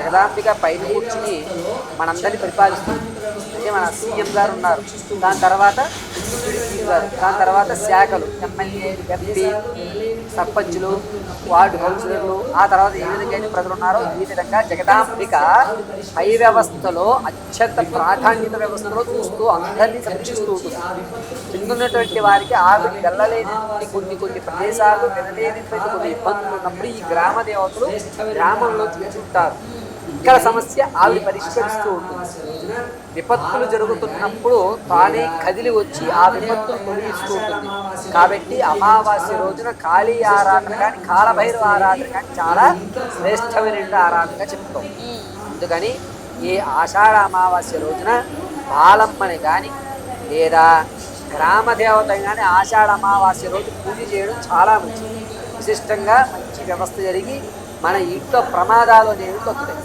జగదాంబిక పైన కూర్చుని మనందరినీ పరిపాలిస్తుంది. అంటే మన సీఎం గారు ఉన్నారు. దాని తర్వాత గారు దాని తర్వాత శాఖలు ఎమ్మెల్యే ఎంపీ సర్పంచులు వార్డు కౌన్సిలర్లు ఆ తర్వాత ఏ విధంగా ప్రజలు ఉన్నారో ఈ విధంగా జగదాంబిక పై వ్యవస్థలో అత్యంత ప్రాధాన్యత వ్యవస్థలో చూస్తూ అందరినీ సంరక్షిస్తూ ఉంటుంది. కిందున్నటువంటి వారికి ఆవిడ వెళ్ళలేని కొన్ని కొన్ని ప్రదేశాలు వెళ్ళలేనటువంటి కొన్ని ఇబ్బందులు ఉన్నప్పుడు ఈ గ్రామ దేవతలు గ్రామంలో ఉంటారు. ఇక్కడ సమస్య ఆవిడ పరిష్కరిస్తూ ఉంటుంది. విపత్తులు జరుగుతున్నప్పుడు తానే కదిలి వచ్చి ఆ విపత్తులు తొలగిస్తూ ఉంటుంది. కాబట్టి అమావాస్య రోజున కాళీ ఆరాధన కానీ కాలభైరవ ఆరాధన కానీ చాలా శ్రేష్టమైన ఆరాధనగా చెప్తాం. అందుకని ఈ ఆషాఢ అమావాస్య రోజున బాలమ్మని కానీ లేదా గ్రామదేవత కానీ ఆషాఢ అమావాస్య రోజు పూజ చేయడం చాలా మంచిది. విశిష్టంగా మంచి వ్యవస్థ జరిగి మన ఇంట్లో ప్రమాదాలు అనేవి తగ్గుతాయి